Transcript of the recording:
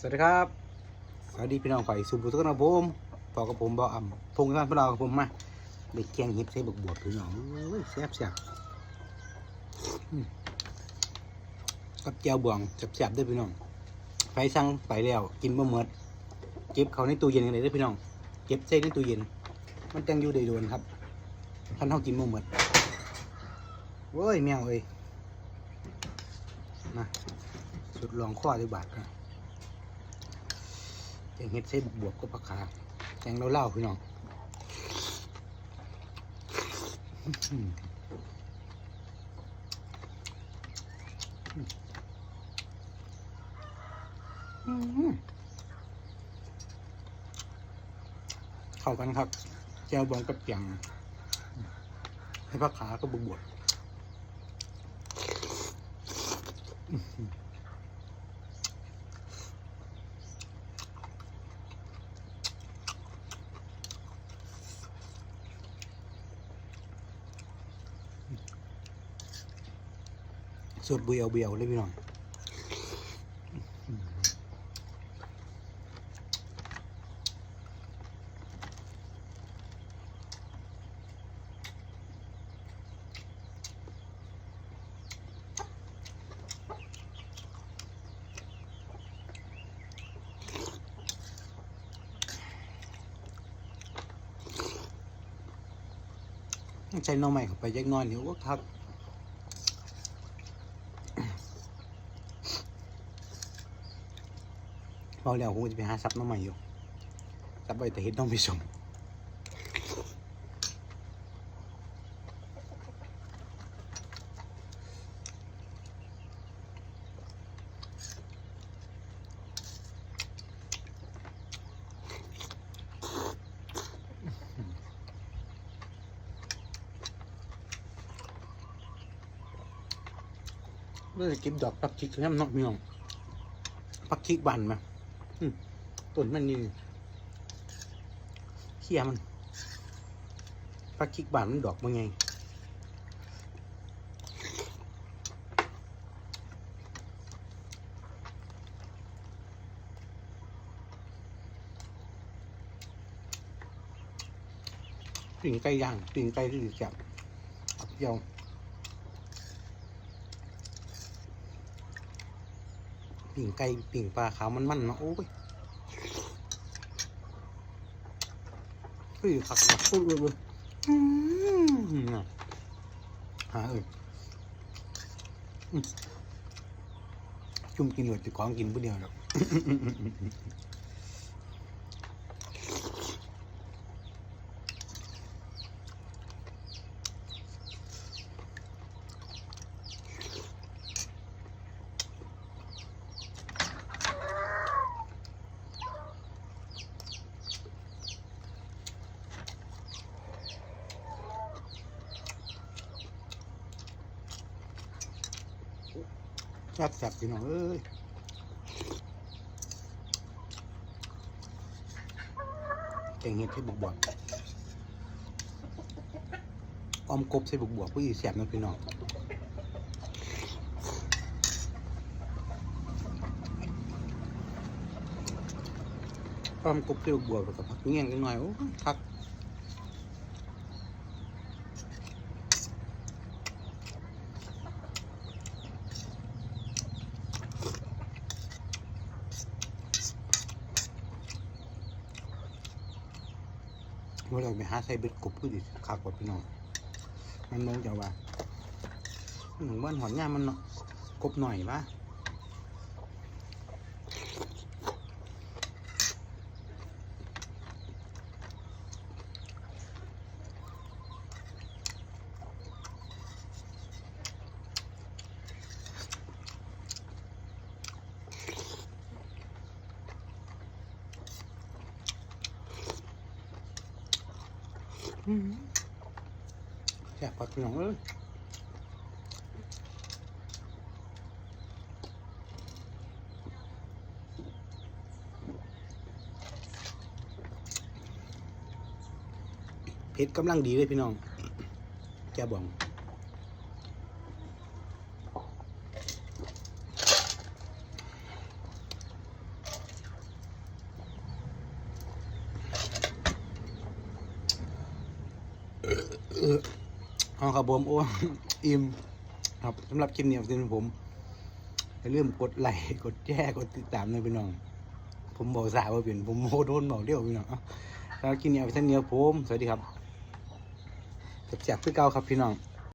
สวัสดีครับ สวัสดีพี่น้องฝ่ายสุบุตรกนผมพอกับผมบ่อ่ำพงท่านพี่น้องกับผมมาเด็กแกงเห็ดใส่บวบวบพี่น้องเอ้ยแซ่บแซ่บอืมกับแก้วบวงแซ่บๆด้วยพี่น้องไฟสั่งไปแล้วกินบ่หมดเก็บเขาในตู้เย็นกันเลยเด้อพี่น้อง เก็บใส่ในตู้เย็น มันจังอยู่ได้โดนครับท่านเฮากินบ่หมดโว้ยแมวเอ้ยมาสุดลองข้อด้วยบาทกัน แกงเห็ดใส่บวบบวบก็ผักขาแกงเล่าๆพี่น้องเข้ากันครับแก้วบองกับเปียง ให้ผักขาก็บวบบวบอื้อหือ สดเบียวเบียวเลยพี่น้องใช้น้องใหม่เข้าไปยักน้อยเดี๋ยวก็ครั บพอแล้วผมจะไปหาซับน้องใหม่อยู่ซับไปแต่เห็ดน้องไปส่งเมื่อเก็บดอกปักชิกน้ำนอกมีน้องปักชิกบันมา ต้นมันนี่เขี้ยมันพักคิกบานมันดอกมันไงปิ่งไก่ย่างปิ่งไก่ที่ดีจับอับเยี่ยว ปิ่งไก่ปิ่งปลาขาวมันมันๆเนาะโอ้ยเฮ้ยขักขักปุ๊บเลยเลยอืมน่ะหาเอ้ยอืมจุ่มกินหลวดจะของกินผู้เดียวหรอก แซ่บแซ่บพี่น้องเอ้ยแกงเห็ดใส่บวกบวกออมกบใส่บวกบวกผู้หญิงแซ่บนะพี่น้องออมกบใส่บวกบวกแล้วกับผักเงี้ยงกันหน่อยโอ้ยคัก เมื่อเราไปหาใส่เบ็ดกบก็ดิขากกว่าพี่น้องมันมองจะว่าหนึ่งวันหอนยามมันเนาะกบหน่อยปะ แซ่บปากพี่น้องเอ้ยเผ็ดกำลังดีเลยพี่น้องแกบอง เอาครับผมโอ้อิ่มครับสำหรับคลิปนี้สำหรับผมอย่าลืมกดไลค์กดแชร์กดติดตามนะพี่น้อง ผมบอกสาวว่าเป็นผมโมโดนบอกเดียวพี่น้องเอาแล้วคลิปนี้เอาไปเส้นเนี้ยผม สวัสดีครับแซ่บๆคือเก่าครับพี่น้อง